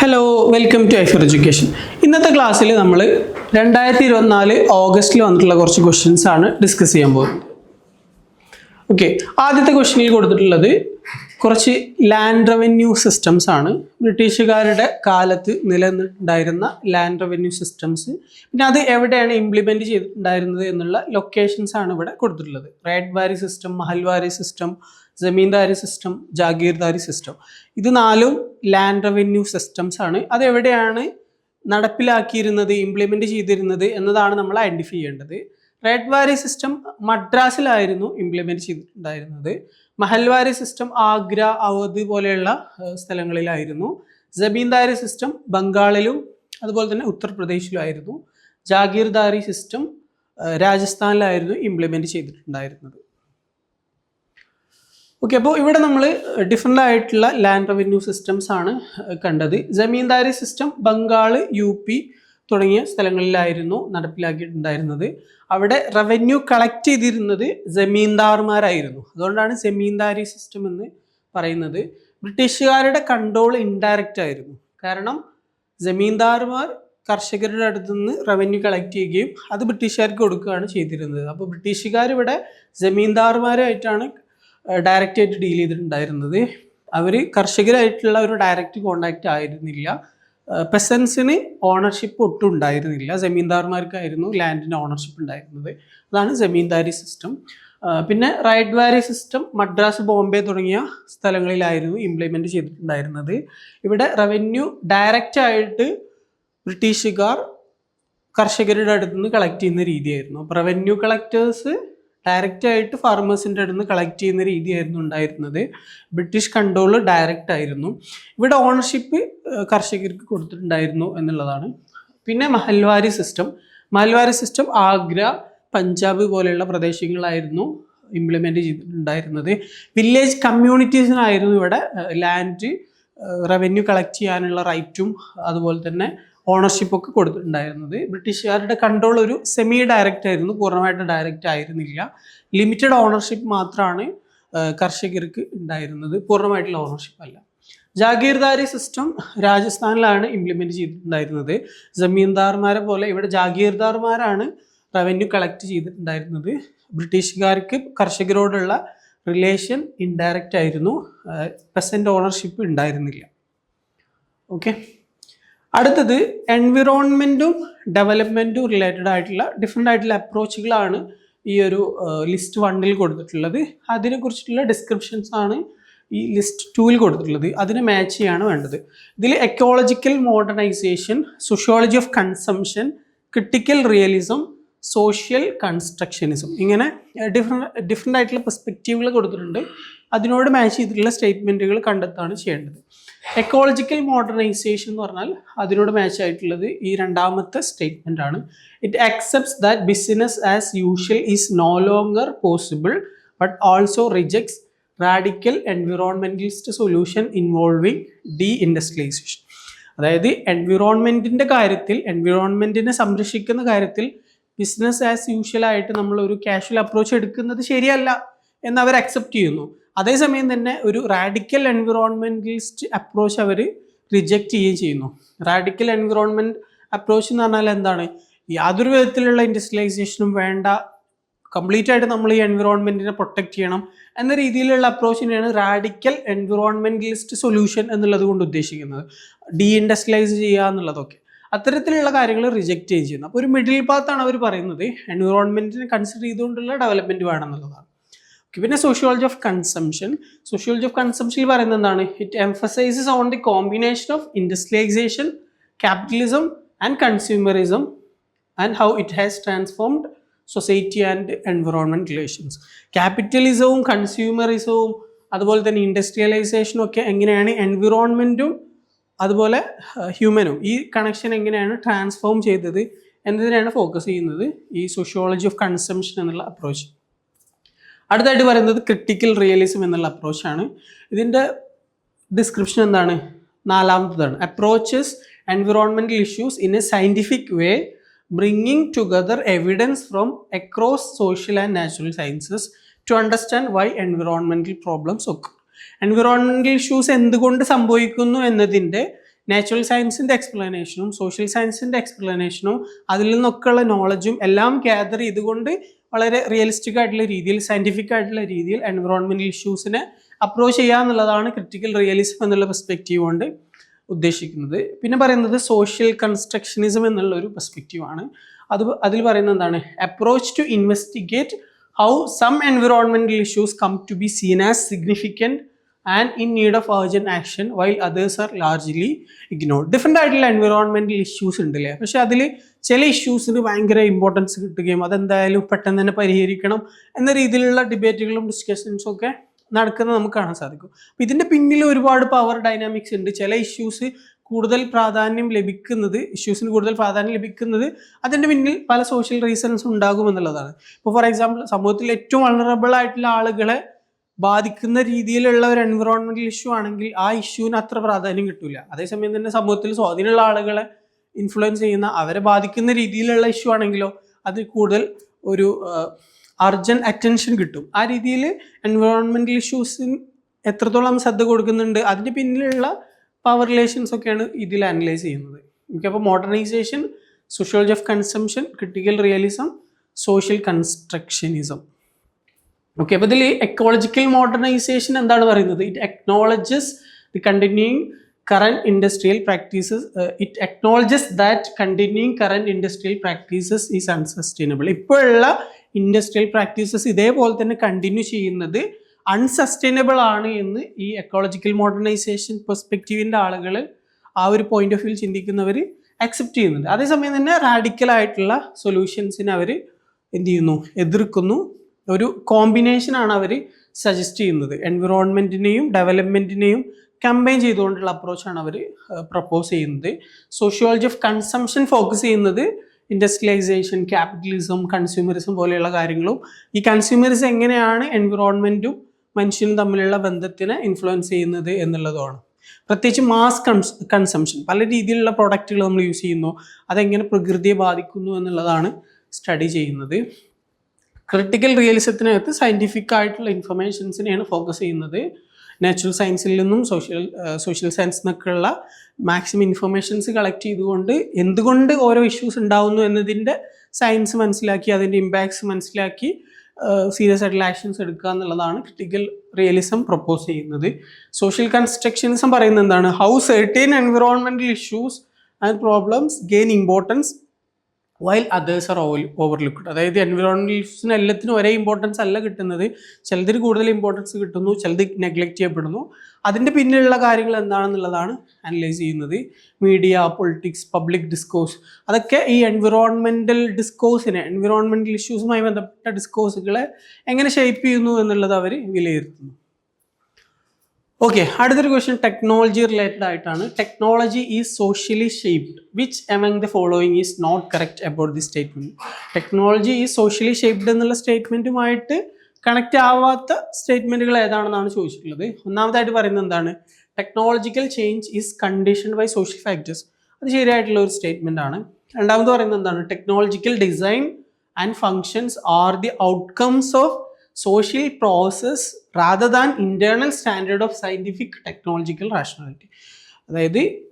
Hello welcome to Aifer education ഇന്നത്തെ ക്ലാസ്സിൽ നമ്മൾ രണ്ടായിരത്തി ഇരുപത്തിനാല് ഓഗസ്റ്റിൽ വന്നിട്ടുള്ള കുറച്ച് ക്വസ്റ്റ്യൻസ് ആണ് ഡിസ്കസ് ചെയ്യാൻ പോകുന്നത്. ഓക്കെ ആദ്യത്തെ ക്വസ്റ്റ്യനിൽ കൊടുത്തിട്ടുള്ളത് കുറച്ച് ലാൻഡ് റവന്യൂ സിസ്റ്റംസ് ആണ്. ബ്രിട്ടീഷുകാരുടെ കാലത്ത് നിലനിന്നുണ്ടായിരുന്ന ലാൻഡ് റവന്യൂ സിസ്റ്റംസ് പിന്നെ അത് എവിടെയാണ് ഇംപ്ലിമെന്റ് ചെയ്തിട്ടുണ്ടായിരുന്നത് എന്നുള്ള ലൊക്കേഷൻസ് ആണ് ഇവിടെ കൊടുത്തിട്ടുള്ളത്. Ryotwari system Mahalwari system Zamindari system Jagirdari system ഇത് നാലും ലാൻഡ് റവന്യൂ സിസ്റ്റംസ് ആണ്. അത് എവിടെയാണ് നടപ്പിലാക്കിയിരുന്നത് ഇംപ്ലിമെന്റ് ചെയ്തിരുന്നത് എന്നതാണ് നമ്മൾ ഐഡന്റിഫൈ ചെയ്യേണ്ടത്. റെഡ് വാരി സിസ്റ്റം മദ്രാസിലായിരുന്നു ഇംപ്ലിമെന്റ് ചെയ്തിട്ടുണ്ടായിരുന്നത്. മഹൽവാരി സിസ്റ്റം ആഗ്ര അവധ് പോലെയുള്ള സ്ഥലങ്ങളിലായിരുന്നു. ജബീന്ദാരി സിസ്റ്റം ബംഗാളിലും അതുപോലെ തന്നെ ഉത്തർപ്രദേശിലുമായിരുന്നു. ജാഗീർദാരി സിസ്റ്റം രാജസ്ഥാനിലായിരുന്നു ഇംപ്ലിമെന്റ് ചെയ്തിട്ടുണ്ടായിരുന്നത്. ഓക്കെ അപ്പോൾ ഇവിടെ നമ്മൾ ഡിഫറെന്റ് ആയിട്ടുള്ള ലാൻഡ് റവന്യൂ സിസ്റ്റംസ് ആണ് കണ്ടത്. Zamindari system Bengal U P തുടങ്ങിയ സ്ഥലങ്ങളിലായിരുന്നു നടപ്പിലാക്കിയിട്ടുണ്ടായിരുന്നത്. അവിടെ റവന്യൂ കളക്ട് ചെയ്തിരുന്നത് ജമീന്ദാർമാരായിരുന്നു. അതുകൊണ്ടാണ് ജമീന്ദാരി സിസ്റ്റം എന്ന് പറയുന്നത്. ബ്രിട്ടീഷുകാരുടെ കൺട്രോൾ ഇൻഡയറക്റ്റ് ആയിരുന്നു. കാരണം ജമീന്ദാർമാർ കർഷകരുടെ അടുത്ത് നിന്ന് റവന്യൂ കളക്ട് ചെയ്യുകയും അത് ബ്രിട്ടീഷുകാർക്ക് കൊടുക്കുകയാണ് ചെയ്തിരുന്നത്. അപ്പോൾ ബ്രിട്ടീഷുകാർ ഇവിടെ ജമീന്ദാർമാരായിട്ടാണ് ഡയറക്റ്റായിട്ട് ഡീൽ ചെയ്തിട്ടുണ്ടായിരുന്നത്. അവർ കർഷകരായിട്ടുള്ള ഒരു ഡയറക്റ്റ് കോണ്ടാക്റ്റ് ആയിരുന്നില്ല. പെസൻസിന് ഓണർഷിപ്പ് ഒട്ടും ഉണ്ടായിരുന്നില്ല. ജമീന്ദാർമാർക്കായിരുന്നു ലാൻഡിന് ഓണർഷിപ്പ് ഉണ്ടായിരുന്നത്. അതാണ് ജമീന്ദാരി സിസ്റ്റം പിന്നെ റൈഡ് വാരി സിസ്റ്റം മദ്രാസ് ബോംബെ തുടങ്ങിയ സ്ഥലങ്ങളിലായിരുന്നു ഇംപ്ലിമെന്റ് ചെയ്തിട്ടുണ്ടായിരുന്നത്. ഇവിടെ റവന്യൂ ഡയറക്റ്റ് ആയിട്ട് ബ്രിട്ടീഷുകാർ കർഷകരുടെ അടുത്ത് നിന്ന് കളക്ട് ചെയ്യുന്ന രീതിയായിരുന്നു. അപ്പോൾ റവന്യൂ കളക്ടേഴ്സ് ഡയറക്റ്റ് ആയിട്ട് ഫാർമേഴ്സിന്റെ അടുത്ത് കളക്ട് ചെയ്യുന്ന രീതിയായിരുന്നു ഉണ്ടായിരുന്നത്. ബ്രിട്ടീഷ് കൺട്രോൾ ഡയറക്റ്റ് ആയിരുന്നു. ഇവിടെ ഓണർഷിപ്പ് കർഷകർക്ക് കൊടുത്തിട്ടുണ്ടായിരുന്നു എന്നുള്ളതാണ്. പിന്നെ മഹൽവാരി സിസ്റ്റം മഹൽവാരി സിസ്റ്റം ആഗ്ര പഞ്ചാബ് പോലെയുള്ള പ്രദേശങ്ങളായിരുന്നു ഇംപ്ലിമെന്റ് ചെയ്തിട്ടുണ്ടായിരുന്നത്. വില്ലേജ് കമ്മ്യൂണിറ്റീസിനായിരുന്നു ഇവിടെ ലാൻഡ് റവന്യൂ കളക്ട് ചെയ്യാനുള്ള റൈറ്റും അതുപോലെ തന്നെ ഓണർഷിപ്പ് ഒക്കെ കൊടുത്തിട്ടുണ്ടായിരുന്നത്. ബ്രിട്ടീഷുകാരുടെ കൺട്രോൾ ഒരു സെമി ഡയറക്റ്റ് ആയിരുന്നു. പൂർണമായിട്ട് ഡയറക്റ്റ് ആയിരുന്നില്ല. ലിമിറ്റഡ് ഓണർഷിപ്പ് മാത്രമാണ് കർഷകർക്ക് ഉണ്ടായിരുന്നത്. പൂർണമായിട്ടുള്ള ഓണർഷിപ്പ് അല്ല. ജാഗീർദാരി സിസ്റ്റം രാജസ്ഥാനിലാണ് ഇംപ്ലിമെന്റ് ചെയ്തിട്ടുണ്ടായിരുന്നത്. ജമീന്ദാർമാരെ പോലെ ഇവിടെ ജാഗീർദാർമാരാണ് റവന്യൂ കളക്ട് ചെയ്തിട്ടുണ്ടായിരുന്നത്. ബ്രിട്ടീഷുകാർക്ക് കർഷകരോടുള്ള റിലേഷൻ ഇൻഡയറക്റ്റ് ആയിരുന്നു. പ്രസന്റ് ഓണർഷിപ്പ് ഉണ്ടായിരുന്നില്ല. ഓക്കെ അടുത്തത് എൻവിറോൺമെന്റും ഡെവലപ്മെന്റും റിലേറ്റഡ് ആയിട്ടുള്ള ഡിഫറെന്റ് ആയിട്ടുള്ള അപ്രോച്ചുകളാണ് ഈ ഒരു ലിസ്റ്റ് വണ്ണിൽ കൊടുത്തിട്ടുള്ളത്. അതിനെക്കുറിച്ചിട്ടുള്ള ഡിസ്ക്രിപ്ഷൻസ് ആണ് ഈ ലിസ്റ്റ് ടൂവിൽ കൊടുത്തിട്ടുള്ളത്. അതിന് മാച്ച് ചെയ്യാണ് വേണ്ടത്. ഇതിൽ ecological modernisation sociology of consumption critical realism social constructionism ഇങ്ങനെ ഡിഫറെന്റ് ഡിഫറെന്റ് ആയിട്ടുള്ള പെർസ്പെക്റ്റീവുകൾ കൊടുത്തിട്ടുണ്ട്. അതിനോട് മാച്ച് ചെയ്തിട്ടുള്ള സ്റ്റേറ്റ്മെന്റുകൾ കണ്ടെത്താണ് ചെയ്യേണ്ടത്. എക്കോളജിക്കൽ മോഡേണൈസേഷൻ എന്ന് പറഞ്ഞാൽ അതിനോട് മാച്ച് ആയിട്ടുള്ളത് ഈ രണ്ടാമത്തെ സ്റ്റേറ്റ്മെന്റ് ആണ്. It accepts that business as usual is no longer possible but also rejects radical environmentalist solution involving de industrialisation അതായത് എൻവിറോൺമെന്റിന്റെ കാര്യത്തിൽ എൻവിറോൺമെന്റിനെ സംരക്ഷിക്കുന്ന കാര്യത്തിൽ ബിസിനസ് ആസ് യൂഷ്വൽ ആയിട്ട് നമ്മൾ ഒരു കാഷ്വൽ അപ്രോച്ച് എടുക്കുന്നത് ശരിയല്ല എന്ന് അവർ അക്സെപ്റ്റ് ചെയ്യുന്നു. അതേസമയം തന്നെ ഒരു റാഡിക്കൽ എൻവിറോൺമെന്റലിസ്റ്റ് അപ്രോച്ച് അവർ റിജക്റ്റ് ചെയ്യുകയും ചെയ്യുന്നു. റാഡിക്കൽ എൻവിറോൺമെന്റ് അപ്രോച്ച് എന്ന് പറഞ്ഞാൽ എന്താണ്? യാതൊരു വിധത്തിലുള്ള ഇൻഡസ്ട്രിയലൈസേഷനും വേണ്ട. കംപ്ലീറ്റ് ആയിട്ട് നമ്മൾ ഈ എൻവിറോൺമെന്റിനെ പ്രൊട്ടക്റ്റ് ചെയ്യണം എന്ന രീതിയിലുള്ള അപ്രോച്ചിനെയാണ് റാഡിക്കൽ എൻവിറോൺമെന്റലിസ്റ്റ് സൊല്യൂഷൻ എന്നുള്ളത് കൊണ്ട് ഉദ്ദേശിക്കുന്നത്. ഡി ഇൻഡസ്ട്രിയലൈസ് ചെയ്യുക എന്നുള്ളതൊക്കെ. അത്തരത്തിലുള്ള കാര്യങ്ങൾ റിജക്റ്റ് ചെയ്യുന്നു. അപ്പോൾ ഒരു മിഡിൽ പാത്താണ് അവർ പറയുന്നത്. എൻവിറോൺമെന്റിനെ കൺസിഡർ ചെയ്തുകൊണ്ടുള്ള ഡെവലപ്മെന്റ് വേണമെന്നുള്ളതാണ് പിന്നെ sociology of consumption sociology of കൺസംഷനിൽ പറയുന്നത് എന്താണ്? It emphasises on the combination of industrialisation capitalism and consumerism and how it has transformed society and environment relations ക്യാപിറ്റലിസവും കൺസ്യൂമറിസവും അതുപോലെ തന്നെ ഇൻഡസ്ട്രിയലൈസേഷനും ഒക്കെ എങ്ങനെയാണ് എൻവിറോൺമെന്റും അതുപോലെ ഹ്യൂമനും ഈ കണക്ഷൻ എങ്ങനെയാണ് ട്രാൻസ്ഫോം ചെയ്തത് എന്നതിനാണ് ഫോക്കസ് ചെയ്യുന്നത് ഈ സോഷ്യോളജി ഓഫ് കൺസംഷൻ എന്നുള്ള അപ്രോച്ച് അടുത്തായിട്ട് പറയുന്നത് ക്രിട്ടിക്കൽ റിയലിസം എന്നുള്ള അപ്രോച്ചാണ് ഇതിന്റെ ഡിസ്ക്രിപ്ഷൻ എന്താണ്? നാലാമത്തതാണ്. Approaches environmental issues in a scientific way bringing together evidence from across social and natural sciences to understand why environmental problems ഒക്കെ എൻവിറോൺമെന്റൽ ഇഷ്യൂസ് എന്തുകൊണ്ട് സംഭവിക്കുന്നു എന്നതിന്റെ നാച്ചുറൽ സയൻസിന്റെ എക്സ്പ്ലനേഷനും സോഷ്യൽ സയൻസിന്റെ എക്സ്പ്ലനേഷനും അതിൽ നിന്നൊക്കെയുള്ള നോളജും എല്ലാം ഗ്യാദർ ചെയ്തുകൊണ്ട് വളരെ റിയലിസ്റ്റിക് ആയിട്ടുള്ള രീതിയിൽ സയന്റിഫിക് ആയിട്ടുള്ള രീതിയിൽ എൻവറോൺമെന്റൽ ഇഷ്യൂസിനെ അപ്രോച്ച് ചെയ്യുക എന്നുള്ളതാണ് ക്രിട്ടിക്കൽ റിയലിസം എന്നുള്ള പെർസ്പെക്റ്റീവ് കൊണ്ട് ഉദ്ദേശിക്കുന്നത്. പിന്നെ പറയുന്നത് സോഷ്യൽ കൺസ്ട്രക്ഷനിസം എന്നുള്ള ഒരു പെർസ്പെക്റ്റീവ് ആണ്. അത് അതിൽ പറയുന്നത് എന്താണ്? Approach to investigate how some environmental issues come to be seen as significant and in need of urgent action while others are largely ignore different ആയിട്ടുള്ള എൻവിറോൺമെന്റൽ ഇഷ്യൂസ് ഉണ്ടല്ലേ? പക്ഷെ അതിൽ ചില ഇഷ്യൂസിന് ഭയങ്കര ഇമ്പോർട്ടൻസ് കിട്ടുകയും അതെന്തായാലും പെട്ടെന്ന് തന്നെ പരിഹരിക്കണം എന്ന രീതിയിലുള്ള ഡിബേറ്റുകളും ഡിസ്കഷൻസും ഒക്കെ നടക്കുന്നത് നമുക്ക് കാണാൻ സാധിക്കും. അപ്പം ഇതിന്റെ പിന്നിൽ ഒരുപാട് പവർ ഡൈനാമിക്സ് ഉണ്ട്. ചില ഇഷ്യൂസ് കൂടുതൽ പ്രാധാന്യം ലഭിക്കുന്നത് ഇഷ്യൂസിന് കൂടുതൽ പ്രാധാന്യം ലഭിക്കുന്നത് അതിന്റെ പിന്നിൽ പല സോഷ്യൽ റീസൺസ് ഉണ്ടാകും എന്നുള്ളതാണ്. ഇപ്പോൾ ഫോർ എക്സാമ്പിൾ സമൂഹത്തിൽ ഏറ്റവും വൾണറബിൾ ആയിട്ടുള്ള ആളുകളെ ബാധിക്കുന്ന രീതിയിലുള്ള ഒരു എൻവിറോൺമെന്റൽ ഇഷ്യൂ ആണെങ്കിൽ ആ ഇഷ്യൂവിന് അത്ര പ്രാധാന്യം കിട്ടില്ല അതേസമയം തന്നെ സമൂഹത്തിൽ സ്വാധീനമുള്ള ആളുകളെ ഇൻഫ്ലുവൻസ് ചെയ്യുന്ന അവരെ ബാധിക്കുന്ന രീതിയിലുള്ള ഇഷ്യൂ ആണെങ്കിലോ അത് കൂടുതൽ ഒരു അർജന്റ് അറ്റൻഷൻ കിട്ടും. ആ രീതിയിൽ എൻവയോൺമെന്റൽ ഇഷ്യൂസിന് എത്രത്തോളം ശ്രദ്ധ കൊടുക്കുന്നുണ്ട് അതിന് പിന്നിലുള്ള പവർ റിലേഷൻസ് ഒക്കെയാണ് ഇതിൽ അനലൈസ് ചെയ്യുന്നത്. എനിക്കപ്പോൾ modernisation sociology of consumption critical realism social constructionism okay അപ്പോൾ ഇതിൽ എക്കോളജിക്കൽ മോഡേണൈസേഷൻ എന്താണ് പറയുന്നത്? It acknowledges the continuing current industrial practices it acknowledges that continuing current industrial practices is unsustainable ഇപ്പോഴുള്ള ഇൻഡസ്ട്രിയൽ പ്രാക്ടീസസ് ഇതേപോലെ തന്നെ കണ്ടിന്യൂ ചെയ്യുന്നത് unsustainable ആണ് എന്ന് ഈ എക്കോളജിക്കൽ മോഡേണൈസേഷൻ പെർസ്പെക്റ്റീവിന്റെ ആളുകൾ ആ ഒരു പോയിന്റ് ഓഫ് വ്യൂ ചിന്തിക്കുന്നവർ അക്സെപ്റ്റ് ചെയ്യുന്നുണ്ട്. അതേസമയം തന്നെ റാഡിക്കൽ ആയിട്ടുള്ള സൊല്യൂഷൻസിനെ അവർ എന്ത് ചെയ്യുന്നു? എതിർക്കുന്നു. ഒരു കോമ്പിനേഷനാണ് അവർ സജസ്റ്റ് ചെയ്യുന്നത്. എൻവിറോൺമെന്റിനെയും ഡെവലപ്മെന്റിനെയും കമ്പൈൻ ചെയ്തുകൊണ്ടുള്ള അപ്രോച്ചാണ് അവർ പ്രപ്പോസ് ചെയ്യുന്നത്. സോഷ്യോളജി ഓഫ് കൺസംഷൻ ഫോക്കസ് ചെയ്യുന്നത് ഇൻഡസ്ട്രിയലൈസേഷൻ ക്യാപിറ്റലിസം കൺസ്യൂമറിസം പോലെയുള്ള കാര്യങ്ങളും. ഈ കൺസ്യൂമറിസം എങ്ങനെയാണ് എൻവിറോൺമെന്റും മനുഷ്യനും തമ്മിലുള്ള ബന്ധത്തിനെ ഇൻഫ്ലുവൻസ് ചെയ്യുന്നത് എന്നുള്ളതുമാണ്. പ്രത്യേകിച്ച് മാസ് കൺസ് കൺസംഷൻ പല രീതിയിലുള്ള പ്രോഡക്റ്റുകൾ നമ്മൾ യൂസ് ചെയ്യുന്നു. അതെങ്ങനെ പ്രകൃതിയെ ബാധിക്കുന്നു എന്നുള്ളതാണ് സ്റ്റഡി ചെയ്യുന്നത്. ക്രിട്ടിക്കൽ റിയലിസത്തിനകത്ത് സയന്റിഫിക് ആയിട്ടുള്ള ഇൻഫർമേഷൻസിനെയാണ് ഫോക്കസ് ചെയ്യുന്നത്. നാച്ചുറൽ സയൻസിൽ നിന്നും സോഷ്യൽ സോഷ്യൽ സയൻസ് നിന്നൊക്കെയുള്ള മാക്സിമം ഇൻഫർമേഷൻസ് കളക്ട് ചെയ്തുകൊണ്ട് എന്തുകൊണ്ട് ഓരോ ഇഷ്യൂസ് ഉണ്ടാവുന്നു എന്നതിന്റെ സയൻസ് മനസ്സിലാക്കി അതിന്റെ ഇമ്പാക്ട്സ് മനസ്സിലാക്കി സീരിയസ് ആയിട്ടുള്ള ആക്ഷൻസ് എടുക്കുക എന്നുള്ളതാണ് ക്രിട്ടിക്കൽ റിയലിസം പ്രപ്പോസ് ചെയ്യുന്നത്. സോഷ്യൽ കൺസ്ട്രക്ഷനിസം പറയുന്നത് എന്താണ്? How certain environmental issues and problems gain importance while others are over overlooked അതായത് എൻവിറോൺമെന്റലിസ്റ്റിന് എല്ലാത്തിനും ഒരേ ഇമ്പോർട്ടൻസ് അല്ല കിട്ടുന്നത്. ചിലതിന് കൂടുതൽ ഇമ്പോർട്ടൻസ് കിട്ടുന്നു ചിലത് നെഗ്ലക്റ്റ് ചെയ്യപ്പെടുന്നു. അതിന്റെ പിന്നിലുള്ള കാര്യങ്ങൾ എന്താണെന്നുള്ളതാണ് അനലൈസ് ചെയ്യുന്നത്. മീഡിയ പൊളിറ്റിക്സ് പബ്ലിക് ഡിസ്കോഴ്സ് അതൊക്കെ ഈ എൻവിറോൺമെന്റൽ ഡിസ്കോഴ്സിനെ എൻവിറോൺമെന്റൽ ഇഷ്യൂസുമായി ബന്ധപ്പെട്ട ഡിസ്കോഴ്സുകളെ എങ്ങനെ ഷേപ്പ് ചെയ്യുന്നു എന്നുള്ളത് അവർ വിലയിരുത്തുന്നു. ഓക്കെ അടുത്തൊരു ക്വസ്റ്റ്യൻ ടെക്നോളജി റിലേറ്റഡ് ആയിട്ടാണ്. Technology is socially shaped which among the following is not correct about the statement technology is socially shaped എന്നുള്ള സ്റ്റേറ്റ്മെന്റുമായിട്ട് കണക്റ്റ് ആവാത്ത സ്റ്റേറ്റ്മെന്റുകൾ ഏതാണെന്നാണ് ചോദിച്ചിട്ടുള്ളത്. ഒന്നാമതായിട്ട് പറയുന്നത് എന്താണ്? Technological change is conditioned by social factors അത് ശരിയായിട്ടുള്ള ഒരു സ്റ്റേറ്റ്മെന്റ് ആണ്. രണ്ടാമത് പറയുന്നത് എന്താണ്? Technological design and functions are the outcomes of social process rather than internal standard of scientific technological rationality അതായത്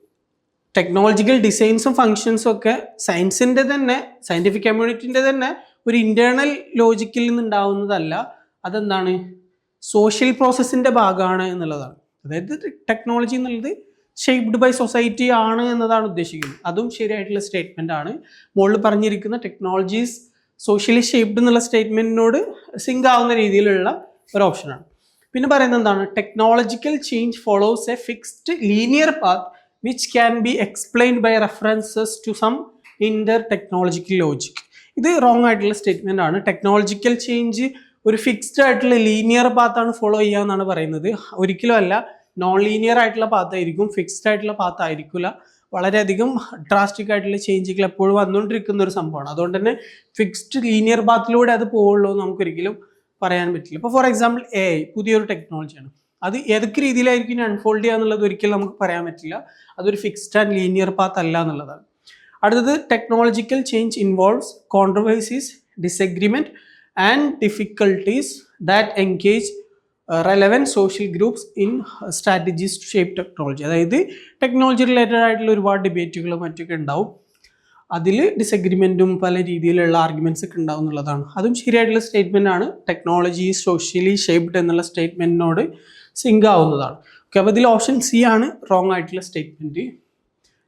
ടെക്നോളജിക്കൽ ഡിസൈൻസും ഫങ്ഷൻസും ഒക്കെ സയൻസിന്റെ തന്നെ സയന്റിഫിക് കമ്മ്യൂണിറ്റിന്റെ തന്നെ ഒരു ഇന്റേർണൽ ലോജിക്കിൽ നിന്നുണ്ടാവുന്നതല്ല. അതെന്താണ്? സോഷ്യൽ പ്രോസസ്സിന്റെ ഭാഗമാണ് എന്നുള്ളതാണ്. അതായത് ടെക്നോളജി എന്നുള്ളത് ഷേപ്ഡ് ബൈ സൊസൈറ്റി ആണ് എന്നതാണ് ഉദ്ദേശിക്കുന്നത്. അതും ശരിയായിട്ടുള്ള സ്റ്റേറ്റ്മെന്റ് ആണ്. മുകളിൽ പറഞ്ഞിരിക്കുന്ന ടെക്നോളജീസ് സോഷ്യലി ഷേപ്ഡ് എന്നുള്ള സ്റ്റേറ്റ്മെന്റിനോട് സിങ്ക് ആവുന്ന രീതിയിലുള്ള ഒരു ഓപ്ഷനാണ് പിന്നെ പറയുന്നത് എന്താണ്? Technological change follows a fixed linear path which can be explained by references to some inter technological logic ഇത് റോങ് ആയിട്ടുള്ള സ്റ്റേറ്റ്മെന്റ് ആണ്. ടെക്നോളജിക്കൽ ചേഞ്ച് ഒരു ഫിക്സ്ഡ് ആയിട്ടുള്ള ലീനിയർ പാത്താണ് ഫോളോ ചെയ്യുക എന്നാണ് പറയുന്നത്. ഒരിക്കലും അല്ല. നോൺ ലീനിയർ ആയിട്ടുള്ള പാത്ത് ആയിരിക്കും. ഫിക്സ്ഡ് ആയിട്ടുള്ള പാത്ത് ആയിരിക്കില്ല. വളരെയധികം ഡ്രാസ്റ്റിക് ആയിട്ടുള്ള ചേഞ്ചുകൾ എപ്പോഴും വന്നുകൊണ്ടിരിക്കുന്ന ഒരു സംഭവമാണ്. അതുകൊണ്ട് തന്നെ ഫിക്സ്ഡ് ലീനിയർ പാത്തിലൂടെ അത് പോവുള്ളൂ എന്ന് നമുക്കൊരിക്കലും പറയാൻ പറ്റില്ല. ഇപ്പോൾ ഫോർ എക്സാമ്പിൾ എ ഐ പുതിയൊരു ടെക്നോളജിയാണ് അത് ഏതൊക്കെ രീതിയിലായിരിക്കും അൺഫോൾഡ് ചെയ്യുക എന്നുള്ളത് ഒരിക്കലും നമുക്ക് പറയാൻ പറ്റില്ല. അതൊരു ഫിക്സ്ഡ് ആൻഡ് ലീനിയർ പാത്ത് അല്ല എന്നുള്ളതാണ്. അടുത്തത് technological change involves controversies disagreement and difficulties that engage relevant social groups in strategies to shape technology അതായത് ടെക്നോളജി റിലേറ്റഡ് ആയിട്ടുള്ള ഒരുപാട് ഡിബേറ്റുകൾ മറ്റൊക്കെ ഉണ്ടാവും. അതിൽ ഡിസഗ്രിമെന്റും പല രീതിയിലുള്ള ആർഗ്യുമെന്റ്സ് ഒക്കെ ഉണ്ടാവും എന്നുള്ളതാണ്. അതും ശരിയായിട്ടുള്ള സ്റ്റേറ്റ്മെന്റ് ആണ്. ടെക്നോളജി സോഷ്യലി ഷേപ്ഡ് എന്നുള്ള സ്റ്റേറ്റ്മെന്റിനോട് സിങ്ക് ആവുന്നതാണ്. ഓക്കെ അപ്പോൾ ഇതിൽ ഓപ്ഷൻ സി ആണ് റോങ് ആയിട്ടുള്ള സ്റ്റേറ്റ്മെന്റ്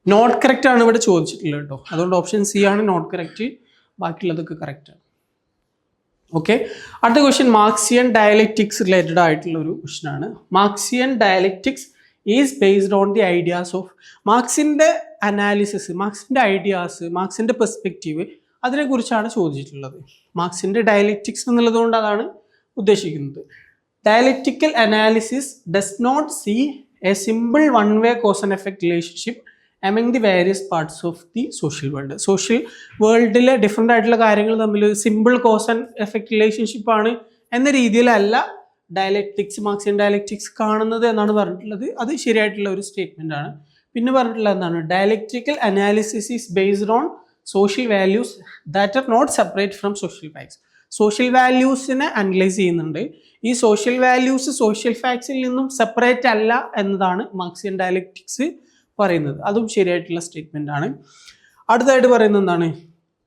നോട്ട് കറക്റ്റ് ആണ് ഇവിടെ ചോദിച്ചിട്ടുള്ളത് കേട്ടോ. അതുകൊണ്ട് ഓപ്ഷൻ സി ആണ് നോട്ട് കറക്റ്റ് ബാക്കിയുള്ളതൊക്കെ കറക്റ്റ് ഓക്കെ അടുത്ത ക്വസ്റ്റ്യൻ മാർക്സിയൻ ഡയലക്റ്റിക്സ് റിലേറ്റഡ് ആയിട്ടുള്ള ഒരു ക്വസ്റ്റ്യൻ ആണ്. Marxian dialectics is based on the ideas of മാർക്സിന്റെ analysis മാർക്സിന്റെ ഐഡിയാസ് മാർക്സിന്റെ പെർസ്പെക്റ്റീവ് അതിനെക്കുറിച്ചാണ് ചോദിച്ചിട്ടുള്ളത്. മാർക്സിന്റെ ഡയലക്റ്റിക്സ് എന്നുള്ളതുകൊണ്ട് അതാണ് ഉദ്ദേശിക്കുന്നത്. Dialectical analysis does not see a simple one way cause and effect relationship among the various parts of the social world social വേൾഡിലെ different ആയിട്ടുള്ള കാര്യങ്ങൾ തമ്മിൽ സിമ്പിൾ കോസ് ആൻഡ് എഫക്റ്റ് ആണ് എന്ന രീതിയിലല്ല ഡയലക്റ്റിക്സ് മാർക്സിയൻ ഡയലക്ടിക്സ് കാണുന്നത് എന്നാണ് പറഞ്ഞിട്ടുള്ളത്. അത് ശരിയായിട്ടുള്ള ഒരു സ്റ്റേറ്റ്മെന്റ് ആണ്. പിന്നെ പറഞ്ഞിട്ടുള്ളത് എന്താണ്? Dialectical analysis is based on social values that are not separate from social facts social വാല്യൂസിനെ analyse ചെയ്യുന്നുണ്ട്. ഈ സോഷ്യൽ വാല്യൂസ് സോഷ്യൽ ഫാക്ട്സിൽ നിന്നും സെപ്പറേറ്റ് അല്ല എന്നതാണ് മാർക്സിയൻ ഡയലക്റ്റിക്സ് പറയുന്നത്. അതും ശരിയായിട്ടുള്ള സ്റ്റേറ്റ്മെന്റ് ആണ്. അടുത്തതായിട്ട് പറയുന്നത് എന്താണ്?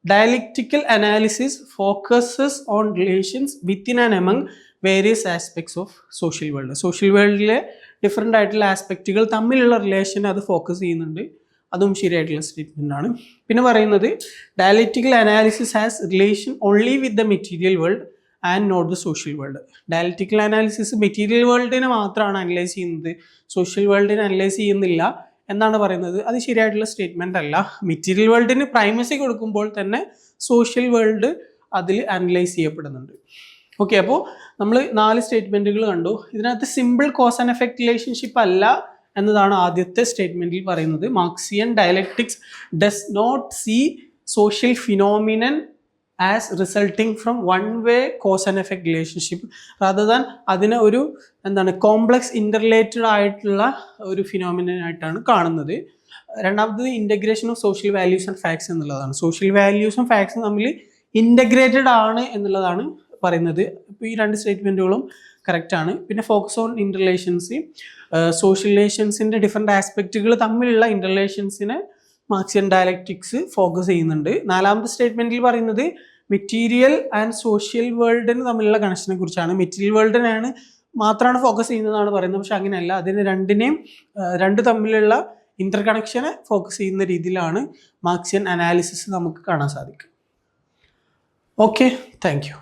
Dialectical analysis focuses on relations within and among various aspects of social world social വേൾഡിലെ different ആയിട്ടുള്ള ആസ്പെക്റ്റുകൾ തമ്മിലുള്ള റിലേഷൻ അത് ഫോക്കസ് ചെയ്യുന്നുണ്ട്. അതും ശരിയായിട്ടുള്ള സ്റ്റേറ്റ്മെന്റ് ആണ്. പിന്നെ പറയുന്നത് dialectical analysis has relation only with the material world and not the social world dialectical analysis material വേൾഡിനെ മാത്രമാണ് അനലൈസ് ചെയ്യുന്നത്. സോഷ്യൽ വേൾഡിനെ അനലൈസ് ചെയ്യുന്നില്ല. എന്നാണ് പറയുന്നത്. അത് ശരിയായിട്ടുള്ള സ്റ്റേറ്റ്മെന്റ് അല്ല. മെറ്റീരിയൽ വേൾഡിന് പ്രൈമസി കൊടുക്കുമ്പോൾ തന്നെ സോഷ്യൽ വേൾഡ് അതിൽ അനലൈസ് ചെയ്യപ്പെടുന്നുണ്ട്. ഓക്കെ അപ്പോൾ നമ്മൾ നാല് സ്റ്റേറ്റ്മെന്റുകൾ കണ്ടു. ഇതിനകത്ത് simple cause and effect relationship അല്ല എന്നതാണ് ആദ്യത്തെ സ്റ്റേറ്റ്മെന്റിൽ പറയുന്നത്. Marxian dialectics does not see social phenomenon as resulting from one way cause and effect relationship rather than അതിനെ ഒരു എന്താണ് കോംപ്ലക്സ് ഇന്റർലേറ്റഡ് ആയിട്ടുള്ള ഒരു ഫിനോമിനായിട്ടാണ് കാണുന്നത്. രണ്ടാമത്തത് integration of social values and facts എന്നുള്ളതാണ്. സോഷ്യൽ വാല്യൂസും ഫാക്ട്സും തമ്മിൽ ഇന്റഗ്രേറ്റഡ് ആണ് എന്നുള്ളതാണ് പറയുന്നത്. ഇപ്പോൾ ഈ രണ്ട് സ്റ്റേറ്റ്മെന്റുകളും കറക്റ്റ് ആണ്. പിന്നെ ഫോക്കസ് ഓൺ ഇന്റർലേഷൻസ് സോഷ്യൽ റിലേഷൻസിന്റെ ഡിഫറെന്റ് ആസ്പെക്റ്റുകൾ തമ്മിലുള്ള ഇന്റർലേഷൻസിനെ മാർക്സിയൻ ഡയലക്റ്റിക്സ് ഫോക്കസ് ചെയ്യുന്നുണ്ട്. നാലാമത്തെ സ്റ്റേറ്റ്മെന്റിൽ പറയുന്നത് മെറ്റീരിയൽ ആൻഡ് സോഷ്യൽ വേൾഡിന് തമ്മിലുള്ള കണക്ഷനെ കുറിച്ചാണ്. മെറ്റീരിയൽ വേൾഡിനാണ് മാത്രമാണ് ഫോക്കസ് ചെയ്യുന്നതാണ് പറയുന്നത്. പക്ഷെ അങ്ങനെയല്ല. അതിന് രണ്ടിനെയും രണ്ട് തമ്മിലുള്ള ഇന്റർ കണക്ഷനെ ഫോക്കസ് ചെയ്യുന്ന രീതിയിലാണ് മാർക്സിയൻ അനാലിസിസ് നമുക്ക് കാണാൻ സാധിക്കും ഓക്കെ താങ്ക് യു